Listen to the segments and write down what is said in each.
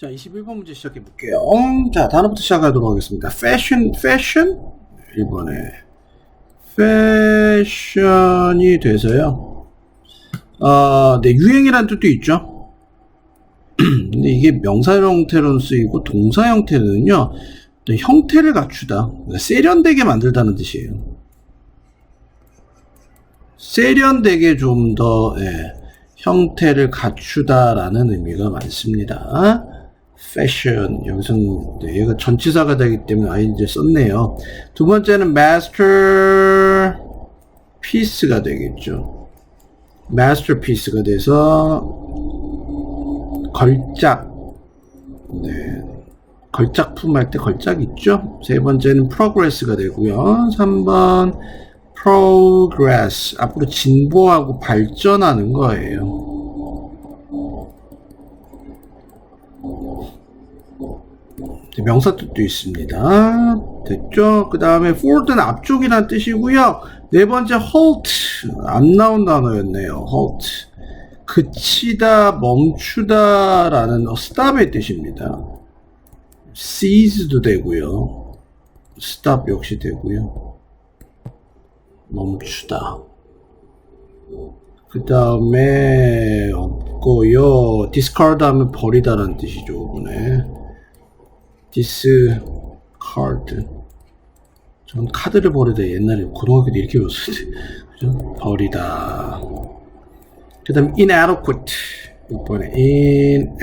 자, 21번 문제 시작해 볼게요. 자, 단어부터 시작하도록 하겠습니다. 패션, 패션? 1번에. 패션이 돼서요. 아, 네, 유행이라는 뜻도 있죠. 근데 이게 명사 형태로 쓰이고 동사 형태는요, 또 형태를 갖추다. 그러니까 세련되게 만들다는 뜻이에요. 세련되게 좀 더, 예, 형태를 갖추다라는 의미가 많습니다. 패션 여기서는 네, 얘가 전치사가 되기 때문에 이제 썼네요. 두 번째는 masterpiece가 되겠죠. masterpiece가 돼서 걸작 네. 걸작품 할 때 걸작 있죠. 세 번째는 progress가 되고요. 3번 progress 앞으로 진보하고 발전하는 거예요. 명사 뜻도 있습니다. 됐죠? 그 다음에 forward는 앞쪽이라는 뜻이고요. 네 번째 halt 안 나온 단어였네요. halt 그치다, 멈추다라는 stop의 뜻입니다. seize도 되고요. stop 역시 되고요. 멈추다. 그 다음에 없고요. discard 하면 버리다라는 뜻이죠. 이번에. Discard. 전 카드를 버리다 옛날에 고등학교 때 이렇게 배웠어요. 그죠? 버리다. 그 다음 inadequate. 이번에 inadequate.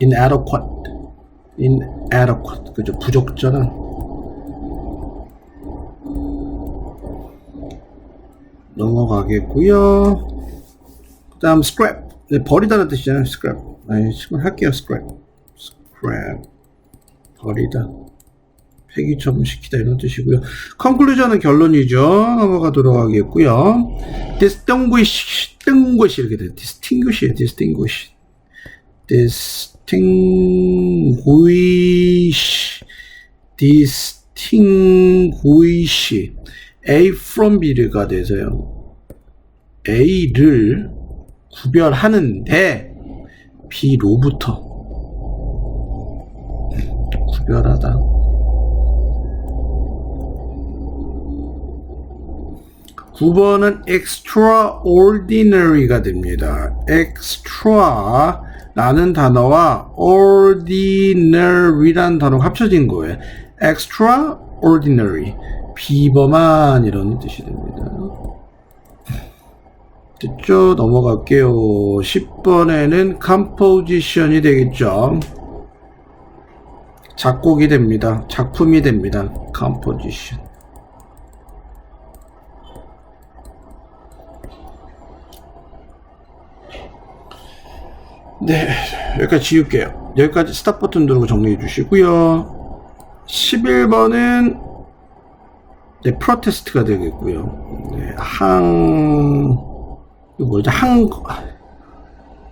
inadequate. inadequate. 그죠? 부적절한. 넘어가겠고요. 그 다음 scrap. 네, 버리다는 뜻이잖아요. scrap. 아니, 지금 할게요. scrap. scrap. 버리다. 폐기 처분시키다 이런 뜻이고요. conclusion은 결론이죠. 넘어가도록 하겠고요. distinguish, distinguish 이렇게 돼요. distinguish예요. distinguish. distinguish. distinguish. A from B가 돼서요. A를 구별하는데 B로부터 구별하다. (9번은) extraordinary가 됩니다. extra 라는 단어와 ordinary라는 단어가 합쳐진 거예요. extraordinary 비범한 이런 뜻이 됩니다. 됐죠? 넘어갈게요. 10번에는 composition이 되겠죠. 작곡이 됩니다. 작품이 됩니다. composition. 네, 여기까지 지울게요. 여기까지 스탑 버튼 누르고 정리해 주시고요. 11번은 네, 프로테스트가 되겠고요. 네, 항, 이거 뭐죠? 항,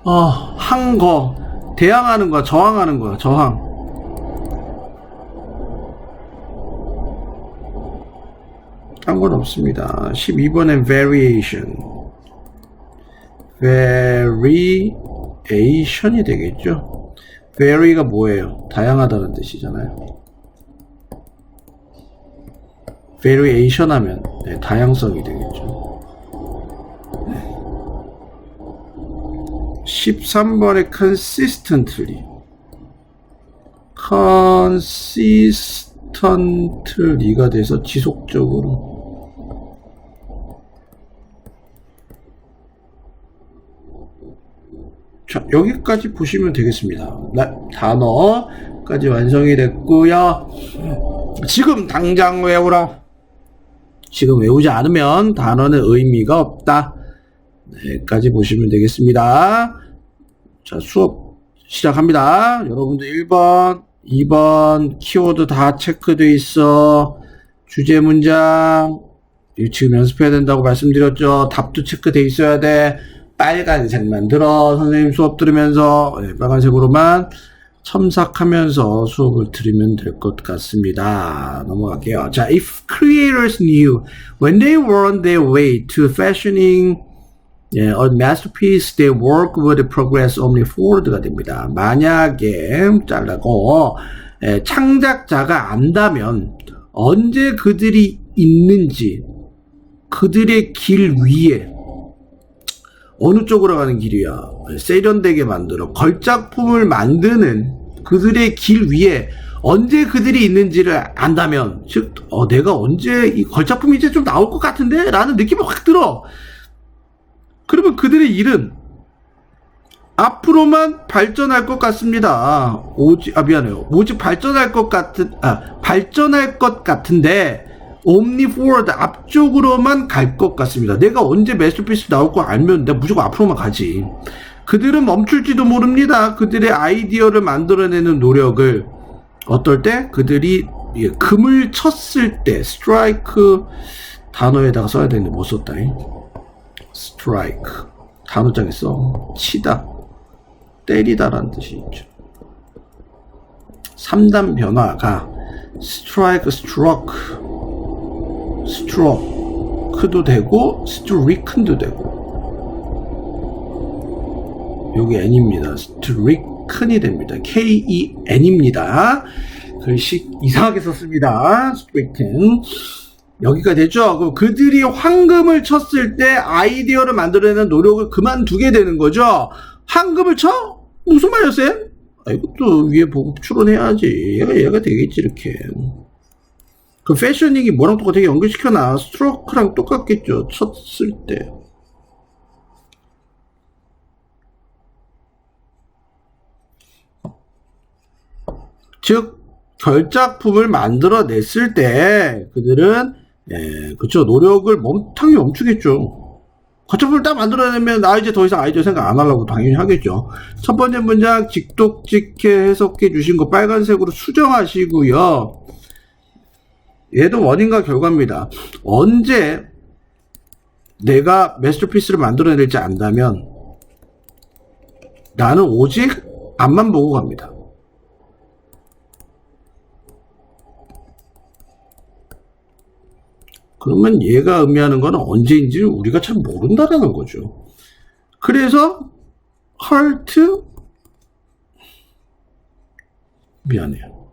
어, 항거. 대항하는 거야, 저항하는 거야, 저항. 딴 건 없습니다. 12번엔 variation. variation이 되겠죠? vary가 뭐예요? 다양하다는 뜻이잖아요. variation 하면 네, 다양성이 되겠죠. 13번에 consistently. consistently가 돼서 지속적으로. 자 여기까지 보시면 되겠습니다. 네, 단어까지 완성이 됐고요. 지금 당장 외우라. 지금 외우지 않으면 단어는 의미가 없다. 네까지 보시면 되겠습니다. 자, 수업 시작합니다. 여러분들 1번, 2번 키워드 다 체크돼 있어. 주제 문장 지금 연습해야 된다고 말씀드렸죠. 답도 체크돼 있어야 돼. 빨간색만 들어. 선생님 수업 들으면서 네, 빨간색으로만 첨삭하면서 수업을 들으면 될 것 같습니다. 넘어갈게요. 자, if creators knew when they were on their way to fashioning 예, a masterpiece their work would progress only forward가 됩니다. 만약에 잘라고 예, 창작자가 안다면 언제 그들이 있는지 그들의 길 위에 어느 쪽으로 가는 길이야? 세련되게 만들어 걸작품을 만드는 그들의 길 위에 언제 그들이 있는지를 안다면 즉 어, 내가 언제 이 걸작품이 이제 좀 나올 것 같은데? 라는 느낌이 확 들어 그러면 그들의 일은 앞으로만 발전할 것 같습니다. 오직 아 미안해요. 오직 발전할 것 같은 아 발전할 것 같은데 옴니 포워드 앞쪽으로만 갈 것 같습니다. 내가 언제 매스터피스 나올 거 알면 내가 무조건 앞으로만 가지. 그들은 멈출지도 모릅니다. 그들의 아이디어를 만들어내는 노력을 어떨 때 그들이 예, 금을 쳤을 때 스트라이크 단어에다가 써야 되는데 못 썼다 잉. 스트라이크. 단어장에 써 치다 때리다라는 뜻이 있죠. 3단 변화가 스트라이크 스트로크 스트로크도 되고 스트리큰도 되고. 여기 n입니다. 스트리큰이 됩니다. K-E-N입니다. 글씨 이상하게 썼습니다. 스트리큰 여기가 되죠. 그럼 그들이 황금을 쳤을 때 아이디어를 만들어내는 노력을 그만두게 되는 거죠. 황금을 쳐? 무슨 쌤? 아, 이것도 위에 보고 추론해야지. 얘가, 얘가 되겠지, 이렇게. 그 패셔닝이 뭐랑 똑같게 연결시켜놔. 스트로크랑 똑같겠죠. 쳤을 때. 즉, 결작품을 만들어냈을 때 그들은 예, 그쵸 노력을 멈, 당연히 멈추겠죠. 거점을 딱 만들어내면 나 이제 더 이상 아이디어 생각 안 하려고 당연히 하겠죠. 첫 번째 문장 직독직해 해석해 주신 거 빨간색으로 수정하시고요. 얘도 원인과 결과입니다. 언제 내가 메스터피스를 만들어낼지 안다면 나는 오직 앞만 보고 갑니다. 그러면 얘가 의미하는 거는 언제인지 우리가 잘 모른다라는 거죠. 그래서 헐트 미안해요.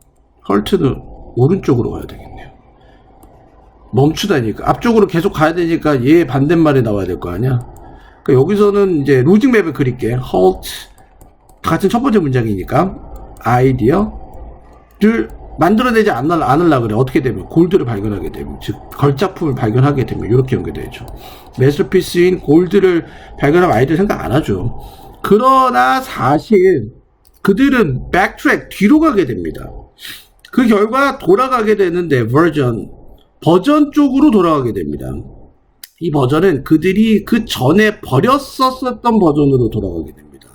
헐트는 오른쪽으로 가야 되겠네요. 멈추다니까 앞쪽으로 계속 가야 되니까 얘 반대말이 나와야 될 거 아니야. 그러니까 여기서는 이제 로직 맵을 그릴게. halt 같은 첫 번째 문장이니까 아이디어를 만들어내지 않으려, 않으려 그래. 어떻게 되면? 골드를 발견하게 되면. 즉, 걸작품을 발견하게 되면. 이렇게 연결되죠. 메스터피스인 골드를 발견하고 아이들 생각 안 하죠. 그러나 사실 그들은 백트랙 뒤로 가게 됩니다. 그 결과 돌아가게 되는데 버전 버전 쪽으로 돌아가게 됩니다. 이 버전은 그들이 그 전에 버렸었던 버전으로 돌아가게 됩니다.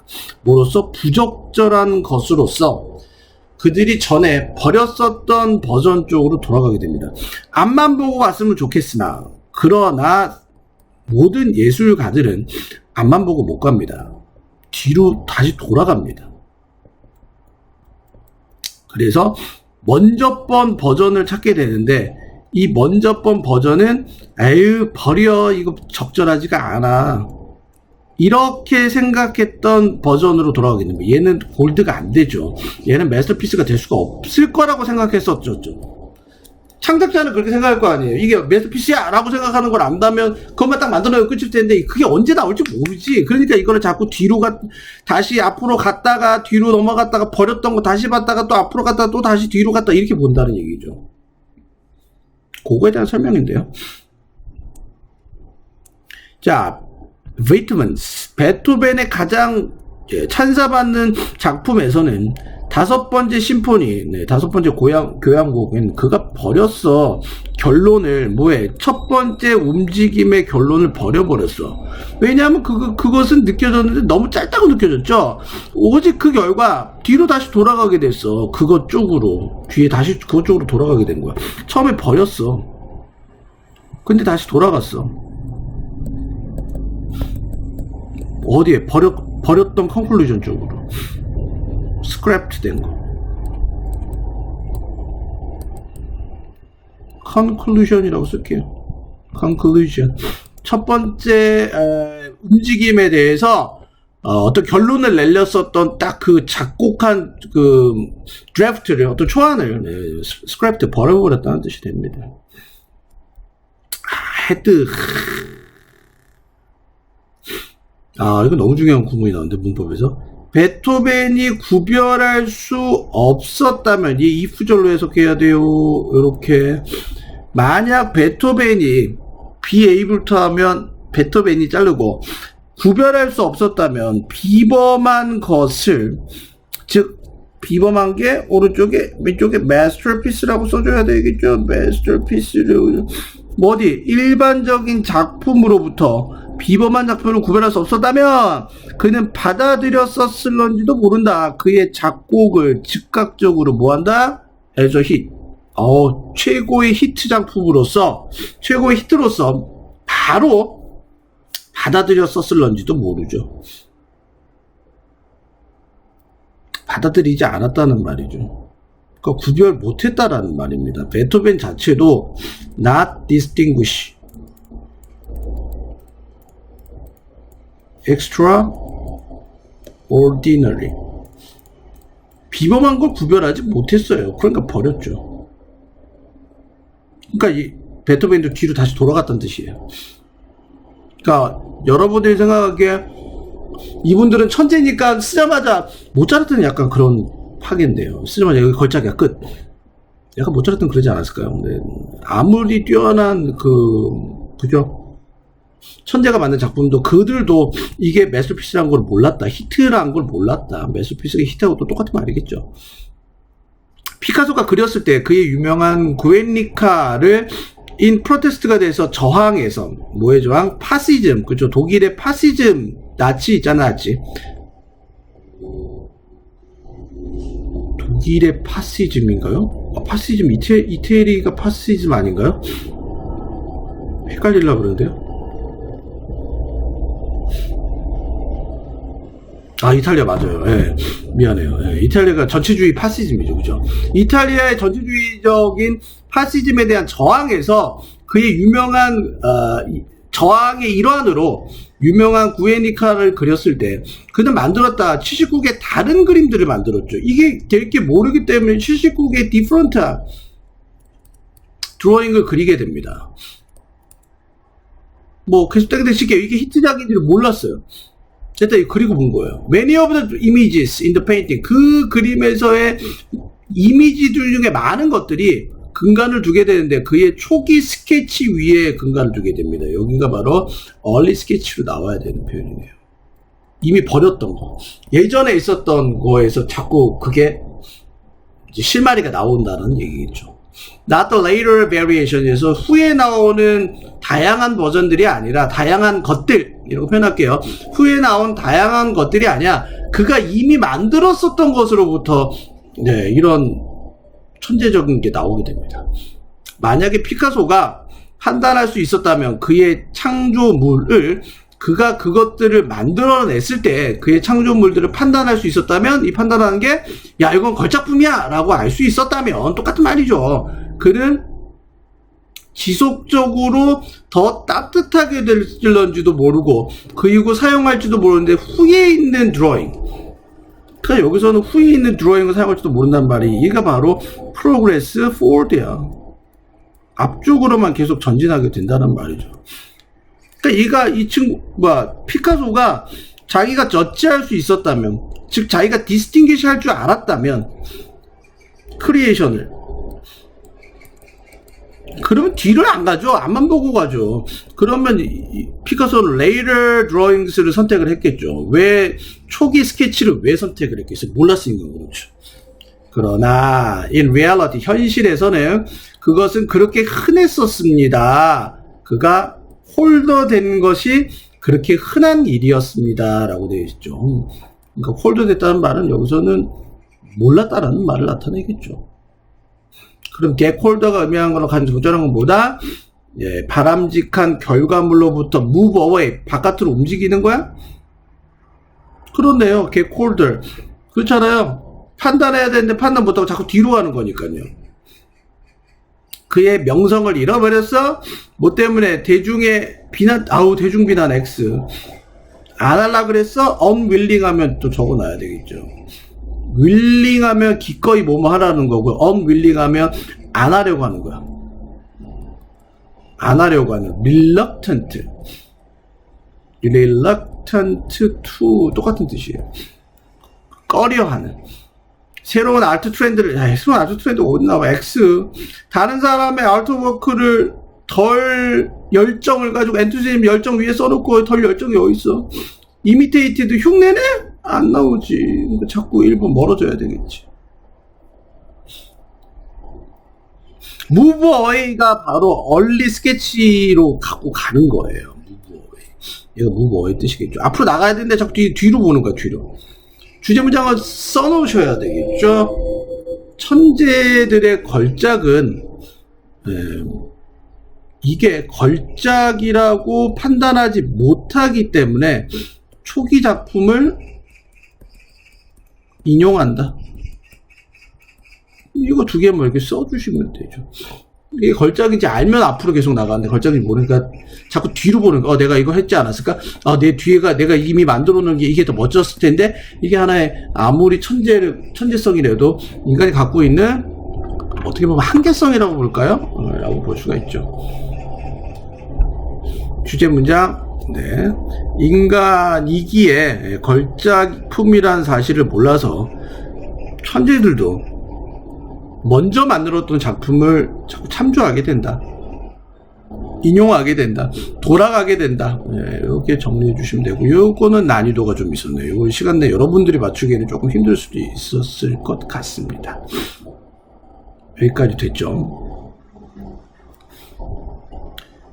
뭐로써 부적절한 것으로서 그들이 전에 버렸었던 버전 쪽으로 돌아가게 됩니다. 앞만 보고 갔으면 좋겠으나 그러나 모든 예술가들은 앞만 보고 못 갑니다. 뒤로 다시 돌아갑니다. 그래서 먼저 번 버전을 찾게 되는데 이 먼저 번 버전은 에휴 버려 이거 적절하지가 않아 이렇게 생각했던 버전으로 돌아가게 됩니다. 얘는 골드가 안 되죠. 얘는 마스터피스가 될 수가 없을 거라고 생각했었죠. 창작자는 그렇게 생각할 거 아니에요. 이게 마스터피스야! 라고 생각하는 걸 안다면 그것만 딱 만들어내고 끝일 텐데 그게 언제 나올지 모르지. 그러니까 이거를 자꾸 뒤로 가, 다시 앞으로 갔다가 뒤로 넘어갔다가 버렸던 거 다시 봤다가 또 앞으로 갔다가 또 다시 뒤로 갔다 이렇게 본다는 얘기죠. 그거에 대한 설명인데요. 자, 베이트먼스 베토벤의 가장 예, 찬사받는 작품에서는 다섯 번째 심포니, 네, 다섯 번째 고향, 교향곡은 그가 버렸어. 결론을, 뭐해. 첫 번째 움직임의 결론을 버려버렸어. 왜냐하면 그, 그것은 느껴졌는데 너무 짧다고 느껴졌죠? 오직 그 결과, 뒤로 다시 돌아가게 됐어. 그것 쪽으로. 뒤에 다시 그것 쪽으로 돌아가게 된 거야. 처음에 버렸어. 근데 다시 돌아갔어. 어디에 버렸, 버렸던 컨클루전 쪽으로 스크랩트 된 거. 컨클루전이라고 쓸게요. 컨클루전. 첫 번째 에, 움직임에 대해서 어, 떤 결론을 내렸었던 딱 그 작곡한 그 드래프트를 어떤 초안을 네, 스- 스크립트 버려버렸다는 뜻이 됩니다. 아, 헤드 아 이거 너무 중요한 구문이 나오는데 문법에서 베토벤이 구별할 수 없었다면 이 이프절로 해석해야 돼요. 이렇게 만약 베토벤이 비에이블트 하면 베토벤이 자르고 구별할 수 없었다면 비범한 것을 즉 비범한 게 오른쪽에 왼쪽에 마스터피스라고 써줘야 되겠죠. 마스터피스를 뭐 어디 일반적인 작품으로부터 비범한 작품을 구별할 수 없었다면 그는 받아들였었을런지도 모른다. 그의 작곡을 즉각적으로 뭐한다? 에저 힛. 어, 최고의 히트 작품으로서 최고의 히트로서 바로 받아들였었을런지도 모르죠. 받아들이지 않았다는 말이죠. 그러니까 구별 못했다라는 말입니다. 베토벤 자체도 not distinguish, extraordinary 비범한 걸 구별하지 못했어요. 그러니까 버렸죠. 그러니까 이 베토벤도 뒤로 다시 돌아갔다는 뜻이에요. 그러니까 여러분들이 생각하기에 이분들은 천재니까 쓰자마자 모차르트는 약간 그런 파괴인데요. 쓰자마자 여기 걸작이야 끝. 약간 모차르트는 그러지 않았을까요? 근데 아무리 뛰어난 그 그죠? 천재가 만든 작품도 그들도 이게 메스피스라는 걸 몰랐다. 히트라는 걸 몰랐다. 메스피스가 히트하고 또 똑같은 말이겠죠. 피카소가 그렸을 때 그의 유명한 구엔리카를 인 프로테스트가 돼서 저항해서 뭐의 저항? 파시즘 그죠? 독일의 파시즘 나치 있잖아 나치 독일의 파시즘인가요? 아, 파시즘 이태, 이태리가 파시즘 아닌가요? 헷갈리려 그러는데요? 아 이탈리아 맞아요. 예, 미안해요. 예, 이탈리아가 전체주의 파시즘이죠, 그죠? 이탈리아의 전체주의적인 파시즘에 대한 저항에서 그의 유명한 어, 이- 저항의 일환으로 유명한 구에니카를 그렸을 때 그는 만들었다 79개 다른 그림들을 만들었죠. 이게 될 게 모르기 때문에 79개 디프런트한 드로잉을 그리게 됩니다. 뭐 계속 땡땡 치게 이게 히트작인지를 몰랐어요. 일단 그리고 본 거예요. Many of the images in the painting 그 그림에서의 이미지들 중에 많은 것들이 근간을 두게 되는데 그의 초기 스케치 위에 근간을 두게 됩니다. 여기가 바로 early sketch로 나와야 되는 표현이네요. 이미 버렸던 거. 예전에 있었던 거에서 자꾸 그게 실마리가 나온다는 얘기겠죠. Not the later variation에서 후에 나오는 다양한 버전들이 아니라 다양한 것들 이라고 표현할게요. 후에 나온 다양한 것들이 아니야. 그가 이미 만들었었던 것으로부터 네, 이런 천재적인 게 나오게 됩니다. 만약에 피카소가 판단할 수 있었다면 그의 창조물을 그가 그것들을 만들어냈을 때 그의 창조물들을 판단할 수 있었다면 이 판단하는 게 야 이건 걸작품이야! 라고 알 수 있었다면 똑같은 말이죠. 그는 지속적으로 더 따뜻하게 될런지도 모르고 그리고 사용할지도 모르는데 후에 있는 드로잉. 그러니까 여기서는 후에 있는 드로잉을 사용할지도 모른단 말이 얘가 바로 프로그레스 포워드야 앞쪽으로만 계속 전진하게 된다는 말이죠 그러니까 얘가 이 친구가 피카소가 자기가 저지할 수 있었다면 즉 자기가 디스팅기시 할 줄 알았다면 크리에이션을 그러면 뒤를 안 가죠. 앞만 보고 가죠. 그러면 피카소는 레이더 드로잉스를 선택을 했겠죠. 왜 초기 스케치를 왜 선택을 했겠어요? 몰랐으니까 그렇죠. 그러나 in reality 현실에서는 그것은 그렇게 흔했었습니다. 그가 홀더된 것이 그렇게 흔한 일이었습니다라고 되어 있죠. 그러니까 홀더됐다는 말은 여기서는 몰랐다라는 말을 나타내겠죠. 그럼 겟홀더가 의미하는 거랑 같은 적절한 건 뭐다? 예, 바람직한 결과물로부터 move away, 바깥으로 움직이는 거야? 그렇네요. 겟홀더. 그렇잖아요. 판단해야 되는데 판단 못하고 자꾸 뒤로 가는 거니까요. 그의 명성을 잃어버렸어? 뭐 때문에 대중의 비난, 아우, 대중 비난 X. 안 할라 그랬어? unwilling 하면 또 적어 놔야 되겠죠. willing 하면 기꺼이 뭐뭐 하라는 거고, unwilling 하면 안 하려고 하는 거야. 안 하려고 하는, reluctant. reluctant to 똑같은 뜻이에요. 꺼려하는. 새로운 아트 트렌드를, 야, 새로운 아트 트렌드 어디 나와? X. 다른 사람의 아트워크를 덜 열정을 가지고 엔투지즘 열정 위에 써놓고 덜 열정이 어딨어? 이미테이티드 흉내내? 안 나오지. 그러니까 자꾸 일본 멀어져야 되겠지. 무브 어웨이가 바로 얼리 스케치로 갖고 가는 거예요. 무브 어웨이. 얘가 무브 어웨이 뜻이겠죠. 앞으로 나가야 되는데 자꾸 뒤, 뒤로 보는 거야, 뒤로. 주제 문장을 써놓으셔야 되겠죠. 천재들의 걸작은 에, 이게 걸작이라고 판단하지 못하기 때문에 초기 작품을 인용한다. 이거 두 개만 이렇게 써주시면 되죠. 이게 걸작인지 알면 앞으로 계속 나가는데 걸작인지 모르니까 자꾸 뒤로 보는 거. 어, 내가 이거 했지 않았을까? 어, 내 뒤에가 내가 이미 만들어 놓은 게 이게 더 멋졌을 텐데 이게 하나의 아무리 천재 천재성이라도 인간이 갖고 있는 어떻게 보면 한계성이라고 볼까요? 어, 라고 볼 수가 있죠. 주제 문장. 네. 인간이기에 걸작품이란 사실을 몰라서 천재들도 먼저 만들었던 작품을 자꾸 참조하게 된다. 인용하게 된다. 돌아가게 된다. 네, 이렇게 정리해 주시면 되고요. 이거는 난이도가 좀 있었네요. 이거 시간 내 여러분들이 맞추기에는 조금 힘들 수도 있었을 것 같습니다. 여기까지 됐죠.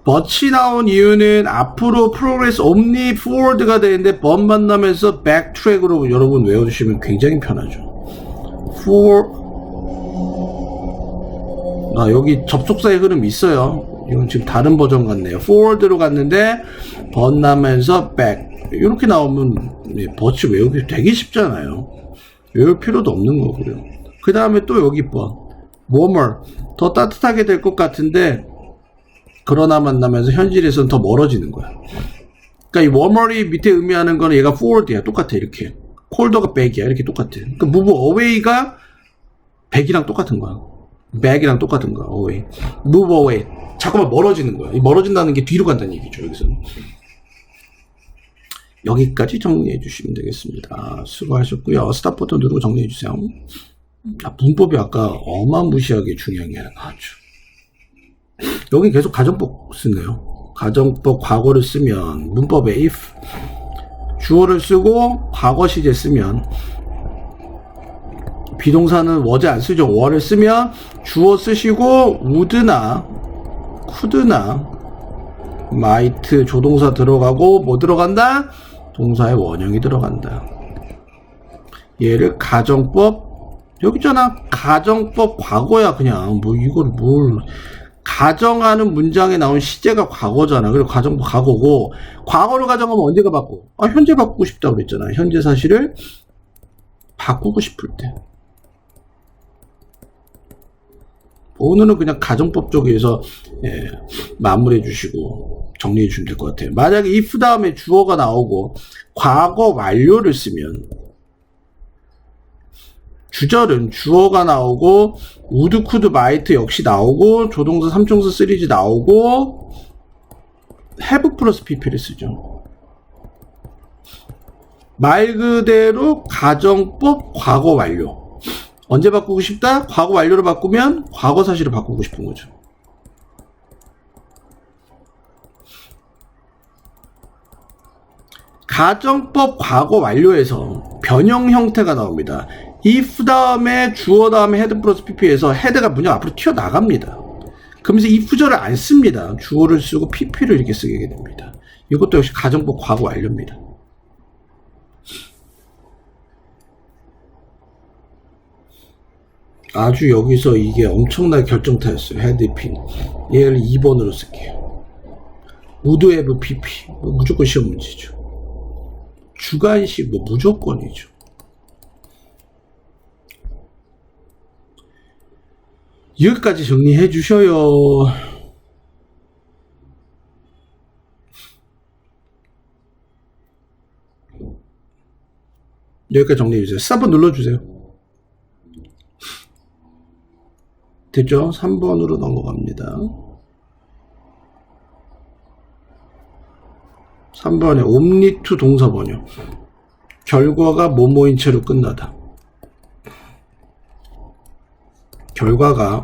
버치 나온 이유는 앞으로 프로그레스 옴니 포워드가 되는데 번 만나면서 백트랙으로 여러분 외워주시면 굉장히 편하죠. for 아, 여기 접속사의 흐름이 있어요. 이건 지금 다른 버전 같네요. forward로 갔는데 번 나면서 back 이렇게 나오면 네, 버치 외우기 되게 쉽잖아요. 외울 필요도 없는 거고요. 그 다음에 또 여기 번 warmer 더 따뜻하게 될 것 같은데 그러나 만나면서 현실에서는 더 멀어지는 거야. 그러니까 이 warmer이 밑에 의미하는 거는 얘가 forward이야. 똑같아 이렇게. colder가 back이야. 이렇게 똑같아. 그러니까 move away가 back이랑 똑같은 거야. Back이랑 똑같은 거야. away. move away. 자꾸만 멀어지는 거야. 이 멀어진다는 게 뒤로 간다는 얘기죠. 여기서는. 여기까지 정리해 주시면 되겠습니다. 수고하셨고요. 스탑 버튼 누르고 정리해 주세요. 아, 문법이 아까 어마무시하게 중요한 게 하나. 여기 계속 가정법 쓰네요. 가정법 과거를 쓰면 문법에 if 주어를 쓰고 과거 시제 쓰면 비동사는 워즈 안 쓰죠. 워를 쓰면 주어 쓰시고 would나 could나 might 조동사 들어가고 뭐 들어간다? 동사의 원형이 들어간다. 얘를 가정법 여기 있잖아. 가정법 과거야 그냥 뭐 이걸 뭘 가정하는 문장에 나온 시제가 과거잖아. 그리고 가정법 과거고 과거를 가정하면 언제가 바꿔? 아 현재 바꾸고 싶다 그랬잖아. 현재 사실을 바꾸고 싶을 때. 오늘은 그냥 가정법 쪽에서 예, 마무리해 주시고 정리해 주시면 될 것 같아요. 만약에 if 다음에 주어가 나오고 과거 완료를 쓰면 주절은 주어가 나오고 우드 쿠드 마이트 역시 나오고 조동사 삼총사 시리즈 나오고 have 플러스 pp를 쓰죠. 말 그대로 가정법 과거 완료. 언제 바꾸고 싶다? 과거 완료로 바꾸면 과거 사실을 바꾸고 싶은 거죠. 가정법 과거 완료에서 변형 형태가 나옵니다. if 다음에 주어 다음에 헤드 플러스 pp에서 헤드가 문장 앞으로 튀어나갑니다. 그러면서 if절을 안 씁니다. 주어를 쓰고 pp를 이렇게 쓰게 됩니다. 이것도 역시 가정법 과거 완료입니다. 아주 여기서 이게 엄청나게 결정타였어요. 헤드핀. 얘를 2번으로 쓸게요. 우드웨브 PP. 무조건 시험 문제죠. 주관식 뭐 무조건이죠. 여기까지 정리해 주셔요. 여기까지 정리해 주세요. 3번 눌러주세요. 됐죠? 3번으로 넘어갑니다. 3번에 옴니투 동사 번역. 결과가 뭐뭐인 채로 끝나다. 결과가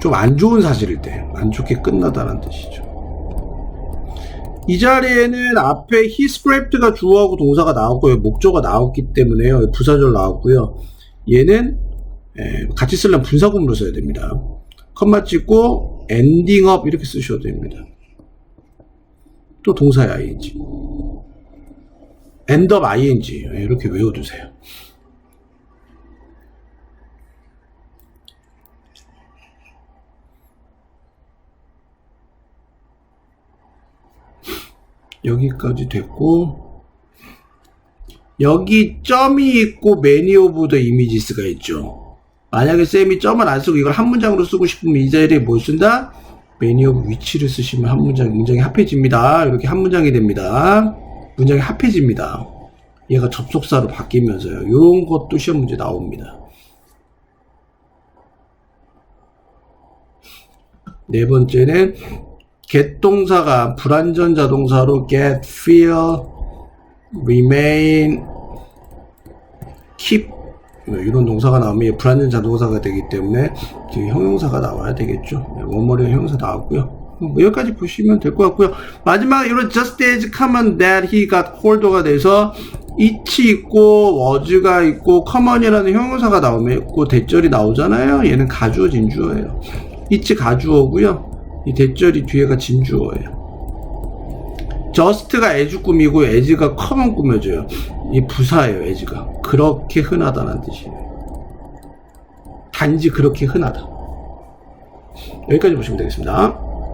좀 안 좋은 사실일 때, 안 좋게 끝나다는 뜻이죠. 이 자리에는 앞에 he scraped가 주어하고 동사가 나왔고요. 목적어가 나왔기 때문에요. 부사절 나왔고요. 얘는 에, 같이 쓰려면 분사구문으로 써야 됩니다. 컴마 찍고 up 이렇게 쓰셔도 됩니다. 또 동사의 ing. up ing 이렇게 외워두세요. 여기까지 됐고 여기 점이 있고 of the images가 있죠. 만약에 쌤이 점을 안 쓰고 이걸 한 문장으로 쓰고 싶으면 이 자리에 뭘 쓴다? of which를 쓰시면 한 문장 문장이 합해집니다. 이렇게 한 문장이 됩니다. 문장이 합해집니다. 얘가 접속사로 바뀌면서요. 이런 것도 시험 문제 나옵니다. 네 번째는 get 동사가 불완전 자동사로 get, feel, remain, keep 이런 동사가 나오면 불완전 자동사가 되기 때문에 지금 형용사가 나와야 되겠죠. 네, 원머리 형용사 나왔고요. 뭐 여기까지 보시면 될 것 같고요. 마지막 이런 just as common that he got hold가 돼서 it이 있고 was가 있고 common이라는 형용사가 나오면 그 대절이 나오잖아요. 얘는 가주어 진주어예요. it이 가주어고요. 이 대절이 뒤에가 진주어예요. just가 as 꾸미고 as가 common 꾸며져요. 이 부사예요, as가. 그렇게 흔하다는 뜻이에요. 단지 그렇게 흔하다. 여기까지 보시면 되겠습니다.